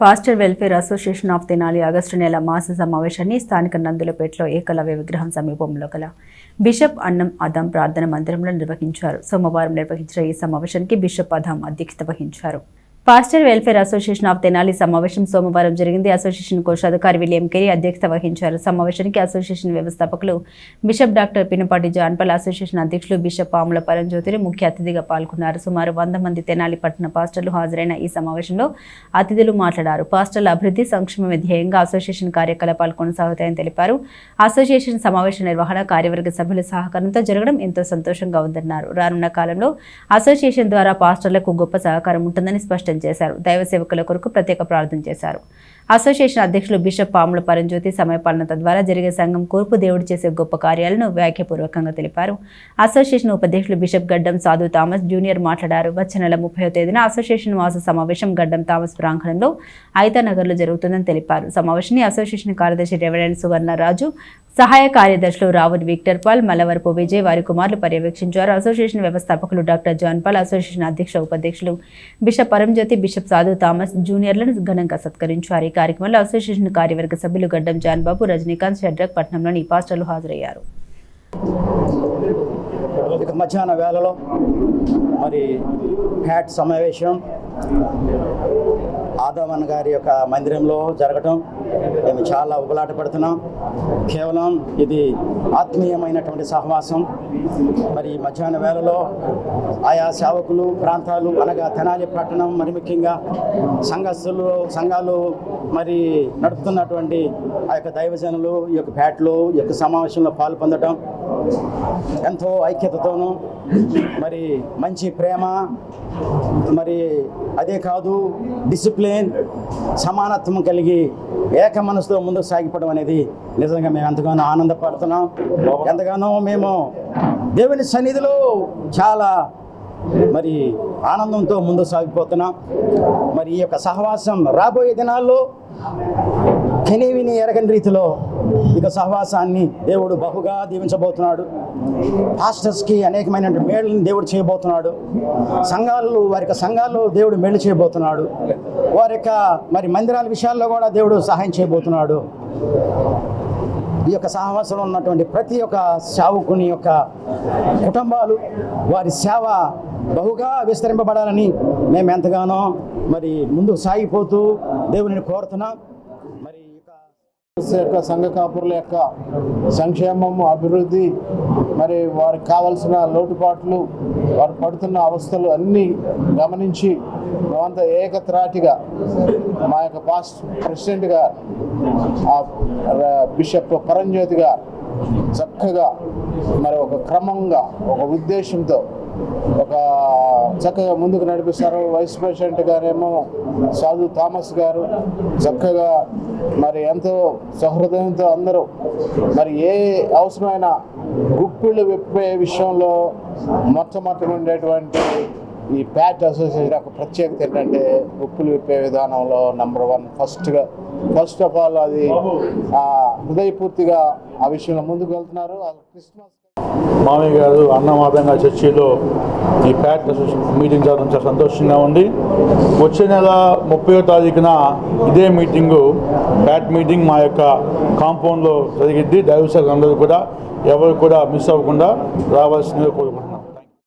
Pastor welfare association of Tenali August నెల మాస సమావేశాన్ని స్థానిక నందులపేటలో ఏకలవ్య విగ్రహం సమీపంలో గల బిషప్ అన్నం అదాం ప్రార్థన మందిరంలో నిర్వహించారు. సోమవారం నిర్వహించిన ఈ సమావేశానికి బిషప్ అదాం అధ్యక్షత వహించారు. Pastor welfare association of Tenali సమావేశం సోమవారం జరిగింది. అసోసియేషన్ కోశాధికారి విలియం కెరీ అధ్యక్షత వహించారు. సమావేశానికి అసోసియేషన్ వ్యవస్థాపకులు bishop doctor Pinapati John Paul association అధ్యక్షులు బిషప్ పాముల పరంజ్యోతిని ముఖ్య అతిథిగా పాల్గొన్నారు. సుమారు వంద మంది తెనాలి పట్టణ పాస్టర్లు హాజరైన ఈ సమావేశంలో అతిథులు మాట్లాడారు. పాస్టర్ల అభివృద్ధి సంక్షేమ ధ్యేయంగా అసోసియేషన్ కార్యకలాపాలు కొనసాగుతాయని తెలిపారు. అసోసియేషన్ సమావేశ నిర్వహణ కార్యవర్గ సభ్యుల సహకారంతో జరగడం ఎంతో సంతోషంగా ఉందన్నారు. రానున్న కాలంలో అసోసియేషన్ ద్వారా పాస్టర్లకు గొప్ప సహకారం ఉంటుందని స్పష్టం చేశారు. దైవ సేవకుల కొరకు ప్రత్యేక ప్రార్థన చేశారు. అసోసియేషన్ అధ్యక్షులు బిషప్ పాముల పరంజ్యోతి సమయపాలన ద్వారా జరిగే సంఘం కూర్పు దేవుడు చేసే గొప్ప కార్యాలను వ్యాఖ్యపూర్వకంగా తెలిపారు. అసోసియేషన్ ఉపాధ్యక్షులు బిషప్ గడ్డం సాధు థామస్ జూనియర్ మాట్లాడారు. వచ్చే నెల ముప్పై తేదీన అసోసియేషన్ మాస సమావేశం గడ్డం థామస్ ప్రాంగణంలో ఐతానగర్లో జరుగుతుందని తెలిపారు. సమావేశాన్ని అసోసియేషన్ కార్యదర్శి రెవరెండ్ సువర్ణ రాజు సహాయ కార్యదర్శులు Raul Victor Paul Malavarapu Vijay వారి కుమారులు పర్యవేక్షించారు. అసోసియేషన్ వ్యవస్థాపకులు డాక్టర్ జాన్ పాల్ అసోసియేషన్ అధ్యక్ష ఉపాధ్యక్షులు bishop Paranjyothi bishop Sadhu Thomas జూనియర్లను ఘనంగా సత్కరించారు. కార్యక్రమంలో అసోసియేషన్ కార్యవర్గ సభ్యులు గడ్డం జాన్ బాబు రజనీకాంత్ షడ్రక్ పట్నంలోని పాస్టర్లు హాజరయ్యారు. ఇక మధ్యాహ్న వేళలో మరి హ్యాట్ సమావేశం ఆదవన్ గారి యొక్క మందిరంలో జరగటం మేము చాలా ఉబలాట పడుతున్నాం కేవలం ఇది ఆత్మీయమైనటువంటి సహవాసం. మరి మధ్యాహ్న వేళలో ఆయా సేవకులు ప్రాంతాలు అనగా తెనాలి పట్టణం మరి ముఖ్యంగా సంఘస్థులు సంఘాలు మరి నడుపుతున్నటువంటి ఆ యొక్క దైవజనులు ఈ యొక్క ఫ్యాట్లు ఈ యొక్క సమావేశంలో పాల్పొందడం ఎంతో ఐక్యతతోనూ మరి మంచి ప్రేమ మరి అదే కాదు డిసిప్లిన్ సమానత్వం కలిగి ఏక మనసుతో ముందుకు సాగిపోవడం అనేది నిజంగా మేము ఎంతగానో ఆనందపడుతున్నాం. ఎంతగానో మేము దేవుని సన్నిధిలో చాలా మరి ఆనందంతో ముందు సాగిపోతున్నాం. మరి ఈ యొక్క సహవాసం రాబోయే దినాల్లో కెనివిని ఎరగని రీతిలో ఇక సహవాసాన్ని దేవుడు బహుగా దీవించబోతున్నాడు. పాస్టర్స్కి అనేకమైన మేళ్ళని దేవుడు చేయబోతున్నాడు. సంఘాలు వారి యొక్క సంఘాల్లో దేవుడు మేళ్ళు చేయబోతున్నాడు. వారి యొక్క మరి మందిరాల విషయాల్లో కూడా దేవుడు సహాయం చేయబోతున్నాడు. ఈ యొక్క సహవాసంలో ఉన్నటువంటి ప్రతి ఒక్క సేవకుని యొక్క కుటుంబాలు వారి సేవ బహుగా విస్తరింపబడాలని మేము ఎంతగానో మరి ముందు సాగిపోతూ దేవుని కోరుతున్నాం. యొక్క సంఘ కాపురుల యొక్క సంక్షేమము అభివృద్ధి మరి వారికి కావలసిన లోటుపాట్లు వారు పడుతున్న అవస్థలు అన్నీ గమనించి మేమంతా ఏకత్రాటిగా మా యొక్క పాస్ట్ ప్రెసిడెంట్గా ఆ ర- బిషప్ పరంజ్యోతిగా చక్కగా మరి ఒక క్రమంగా ఒక ఉద్దేశంతో ఒక చక్కగా ముందుకు నడిపిస్తారు. వైస్ ప్రెసిడెంట్ గారేమో సాధు థామస్ గారు. చక్కగా మరి ఎంతో సహృదయంతో అందరూ మరి ఏ అవసరమైన గుప్పిళ్ళు విప్పే విషయంలో మొట్టమొదటి ఉండేటువంటి ఈ ప్యాట్ అసోసియేషన్ యొక్క ప్రత్యేకత ఏంటంటే గుప్పులు విప్పే విధానంలో నంబర్ వన్ ఫస్ట్గా ఫస్ట్ ఆఫ్ ఆల్ అది హృదయపూర్తిగా ఆ విషయంలో ముందుకు వెళ్తున్నారు. క్రిస్మస్ మామయ్య గారు అన్నమాదంగా చర్చిలో ఈ ప్యాట్ మీటింగ్ జరగడం చాలా సంతోషంగా ఉంది. వచ్చే నెల ముప్పై తారీఖున ఇదే మీటింగు ప్యాట్ మీటింగ్ మా యొక్క కాంపౌండ్లో జరిగిద్ది. దైవశాఖ అందరూ కూడా ఎవరు కూడా మిస్ అవ్వకుండా రావాల్సిందిగా కోరుకుంటున్నాం.